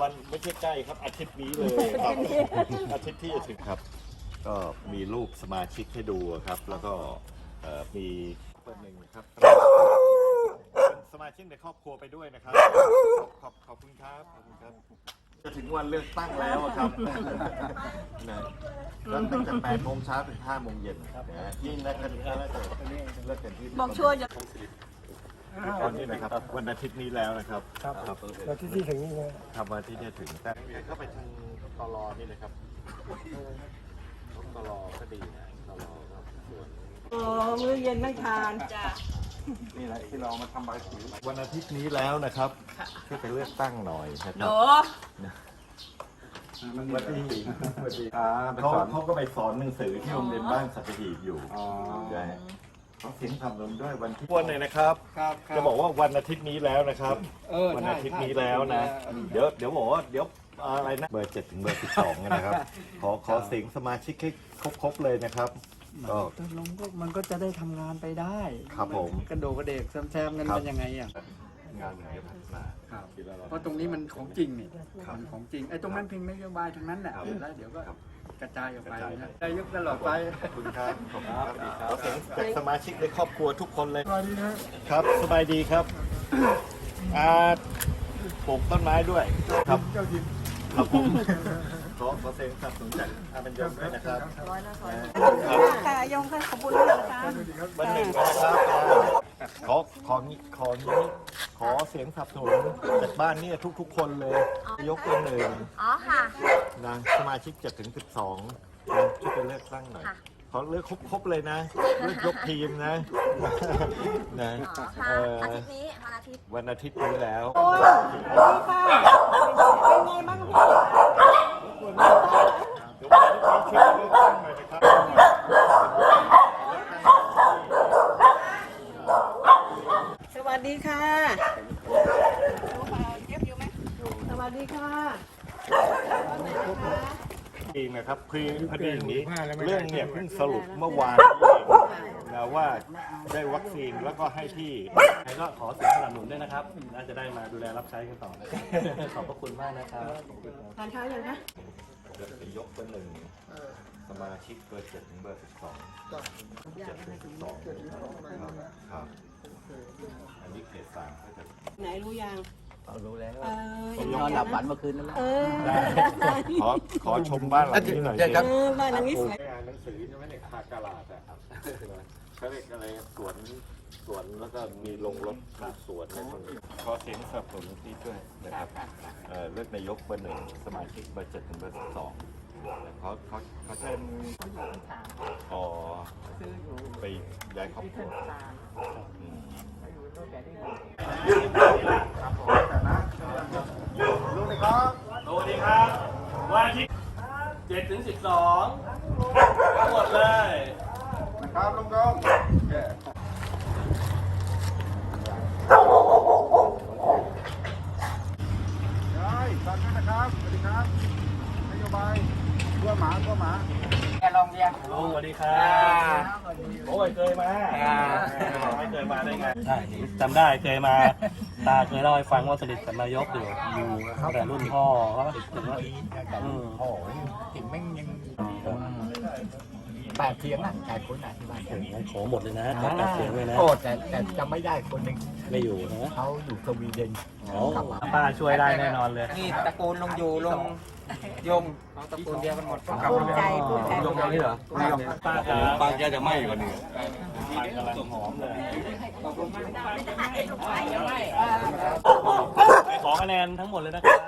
วันไม่ใช่ใกล้ครับอาทิตย์นี้เลยครับอาทิตย์ที่จะถึงครับ ก็มีรูปสมาชิกให้ดูครับ แล้วก็เอ่อมีคนหนึ่งครับเป็นสมา ชิกในครอบครัวไปด้วยนะครับขอบขอบคุณครับขอบคุณครับจะถึงวันเลือกตั้งแล้วอะครับนะเริ่มตั้งแต่8โมงเช้าถึง5โมงเย็นนะยิ่งนักกันก็น่าจะเลิกกันที่บอกชัวร์จะ ตอนนี้นะครับวันอาทิตย์นี้แล้วนะครับครับครับเราที่ที่ถึงนี่นะทำวันอาที่จะถึงแต่เข้าไปทางตลอนี่เลยครับตลอก็ดีนะตลอก็ส่วน โอ้มื้อเย็นไม่ทาน จ้ะ นี่แหละที่เรามาทำใบสีวันอาทิตย์นี้แล้วนะครับช่วยไปเลือกตั้งหน่อยนะหครันูบมันวันดีวันดีอ่าไปเขาสอนเขาก็ไปสอนหนังสือที่โรงเรียนบ้านสัตหีบอยู่อ๋อใช่เขาเสียงทำลงด้วยวันที่วันเลยนะครับ ครับครัจะบอกว่าวันอาทิตย์นี้แล้วนะครับ เออวันใช่อาทิตย์ใช่นี้แล้วนะเดี๋ยวเดี๋ยวบอกว่าเดี๋ยวอะไรนะเบอร์เจ็ดถึงเบอร์สิบสองนะครับ ขอขอเสียงสมาชิกให้ครบๆเลยนะครับ ก็ตกลงก็มันก็จะได้ทำงานไปได้ครับผมกระโดดกระเดกแซมๆกันครับเป็นยังไงอะงานไหนพัฒนา ครับทีละร้อยเพราะตรงนี้มันของจริงนี่ครับมันของจริงไอ้ตรงนั้นเพียงนโยบายทั้งนั้นแหละครับแล้วเดี๋ยวก็ครับ กระจายออกไปกระจายนะไปนายกตลอดไปขอบคุณครับขอบคุณครับขอเสียงจากสมาชิกในครอบครัวทุกคนเลยสวัสดีนะครับสบายดีครับอ่าปลูกต้นไม้ด้วย ครับ เจ้าทินครับผมข อขอเสียงสนับสนุนจากอาบรรยมด้วยนะครับครับค่ะยงค่ะขอบคุณมากนะคะเบอร์หนึ่งนะครับขอขอนี้ขอนี้ขอเสียงสนับสนุนจากบ้านเนี่ยทุก ๆ คนเลย ยกตัวหนึ่งอ๋อค่ะนะสมาชิก7ถึง 12นะช่วยไปเลือกตั้งหน่อยขอเลือกครบๆเลยนะเลือกยกทีมนะนะอ๋อค่ะเอ่ออาทิตย์นี้วันอาทิตย์วันอาทิตย์นี้แล้วดีค่ะเป็นไงบ้างพี่ เดี๋ยววันอาทิตย์นี้ช่วยเลือกตั้งหน่อยนะครับ สวัสดีค่ะสวัส ดีค่ะจริงนะครับคือพอดีอย่างนี้เรื่องเนี่ยเพิ่งสรุปเมื่อวานนี้เองนะว่าได้วัคซีนแล้วก็ให้ที่แล้วก็ขอเสียงสนับสนุนด้วยนะครับน่าจะได้มาดูแลรับใช้กันต่อนะครับขอบพระคุณมากนะครับทานข้าวยังคะเดี๋ยวจะยกเบอร์หนึ่งสมาชิกเบอร์เจ็ดถึงเบอร์สิบสองเจ็ดถึงสิบสองครับครับอันนี้เขตสามก็จะไหนรู้ยัง รู้แล้วเออนอนหลับฝันเมื่อคืนนั่นแหละเออขอขอชมบ้านหลังนี้หน่อยสิเออบ้านหลังนี้สวยอ่านหนังสือใช่ไหมเนี่ยคากาลาดอะครับเขาเรียกอะไรสวนสวนแล้วก็มีลงรถสวนในคนขอเสียงสนับสนุนที่ด้วยนะครับเอ่อเลือกนายกเบอร์หนึ่งสมาชิกเบอร์เจ็ดถึงเบอร์สิบสองเขาเขาเขาจะอ๋อไปย้ายครอบครัวอืม สวัสดีครับ วันอาทิตย์เจ็ ดถึงสิบสองทั้งหมดเลยครับลุงกงได้ฟังด้วยนะครับ สวัสดีครับ นโยบายตัวหมาตัวหมาแกลองเรียนลุงสวัสดีครับ โอ้ยเคยมาไม่เค ยมาได้ไงใช่จำได้เคยมาตาเคยเล่าให้ฟังว่าสนิทกับนายกอยู่อยู่ตั้งแต่รุ่นพ่อเขาถึงว่าอืมโอ้ยถึงแม่งยังแปดเทียงอะแปดคนอะที่บ้านโอ้โหโขหมดเลยนะตัดตัดเสียงเลยนะ โอ้แต่แต่จำไม่ได้คนหนึ่งไม่อยู่นะ เขาอยู่สวีเดนโอ้ป้าช่วยได้แน่นอนเลย นี่ตระกูลลงอยู่ลงยงเขาตระกูลเดียวกันหมดก็กลับภูมิใจภูมิใจยงนี่เหรอป้าครับป้าแกจะไหม้กว่านี้ป้ากำลังหอมเลยขอคะแนนทั้งหมดเลยนะครับ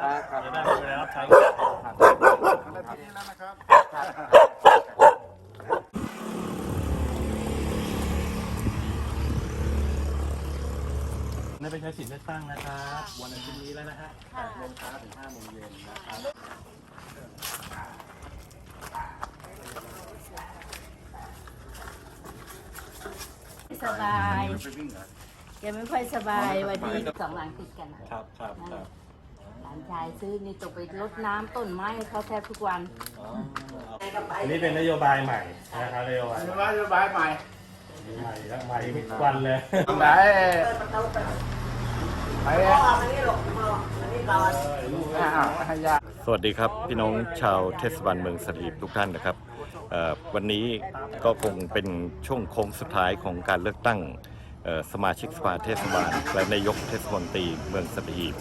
จะได้ไปรับใช้ได้ไปใช้สิทธิ์เลือกตั้งนะครับ วันอาทิตย์นี้แล้วนะฮะ8โมงเช้าถึง5โมงเย็นนะครับ สบายแกไม่ค่อยสบายวันนี้สองหลังติดกันอะครับครับครับหลานชายซื้อนี่ต้องไปรดน้ำต้นไม้ให้เขาแทบทุกวันอันนี้เป็นนโยบายใหม่นะครับนโยบายนโยบายใหม่ใหม่แล้วใหม่ทุกวันเลย ไหนไปอะให้ยา สวัสดีครับพี่น้องชาวเทศบาลเมืองสถีบทุกท่านนะครับวันนี้ก็คงเป็นช่วงโค้งสุดท้ายของการเลือกตั้งสมาชิกสภาเทศบาลและนายกเทศมนตรีเมืองสถีบ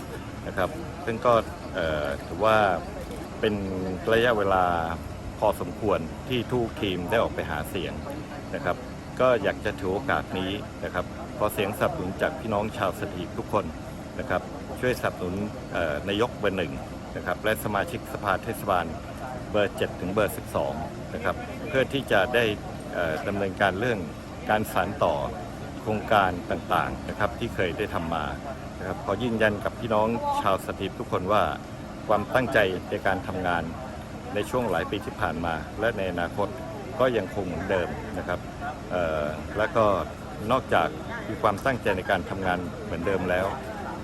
นะครับ ซึ่งก็ถือว่าเป็นระยะเวลาพอสมควรที่ทุกทีมได้ออกไปหาเสียงนะครับ ก็อยากจะถือโอกาสนี้นะครับขอเสียงสนับสนุนจากพี่น้องชาวสถีบทุกคนนะครับ ช่วยสนับสนุนนายกเบอร์หนึ่ง นะครับและสมาชิกสภาเทศบาลเบอร์ 7 ถึงเบอร์ 12 นะครับเพื่อที่จะได้ดำเนินการเรื่องการสานต่อโครงการต่างๆนะครับที่เคยได้ทำมานะครับขอยืนยันกับพี่น้องชาวสถิตทุกคนว่าความตั้งใจในการทำงานในช่วงหลายปีที่ผ่านมา และในอนาคตก็ยังคงเหมือนเดิมนะครับและก็นอกจากมีความตั้งใจในการทำงานเหมือนเดิมแล้ว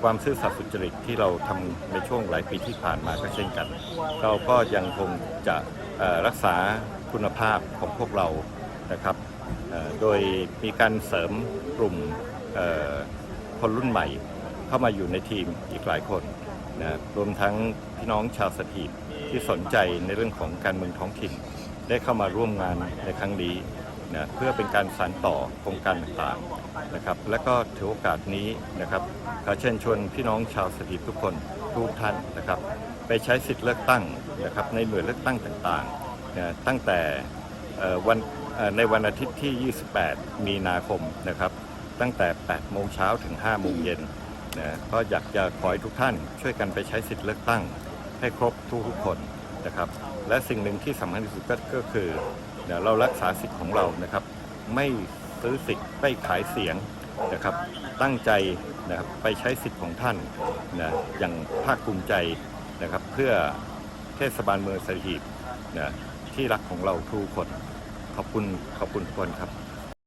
ความซื่อสัตย์สุจริตที่เราทำในช่วงหลายปีที่ผ่านมาก็เช่นกัน เราก็ยังคงจะรักษาคุณภาพของพวกเรานะครับโดยมีการเสริมกลุ่มคนรุ่นใหม่เข้ามาอยู่ในทีมอีกหลายคนนะรวมทั้งพี่น้องชาวสถีบที่สนใจในเรื่องของการเมืองท้องถิ่น ได้เข้ามาร่วมงานในครั้งนี้นะเพื่อเป็นการสานต่อโครงการต่าง นะครับ และก็ถือโอกาสนี้นะครับขอเชิญชวนพี่น้องชาวสถิตทุกคนทุกท่านนะครับ ไปใช้สิทธิ์เลือกตั้งนะครับในหน่วยเลือกตั้งต่างๆนะตั้งแต่วันในวันอาทิตย์ที่ 28 มีนาคมนะครับ ตั้งแต่ 8 โมงเช้าถึง 5 โมงเย็นนะก็อยากจะขอให้ทุกท่านช่วยกันไปใช้สิทธิ์เลือกตั้งให้ครบทุกๆคนนะครับ และสิ่งหนึ่งที่สำคัญที่สุดก็คือเดี๋ยวเรารักษาสิทธิ์ของเรานะครับ ไม่ ซื้อสิทธิ์ไม่ขายเสียงนะครับ ตั้งใจนะครับไปใช้สิทธิ์ของท่านนะอย่างภาคภูมิใจนะครับ เพื่อเทศบาลเมืองสหีบนะที่รักของเราทุกคนขอบคุณขอบคุณทุกคนครับ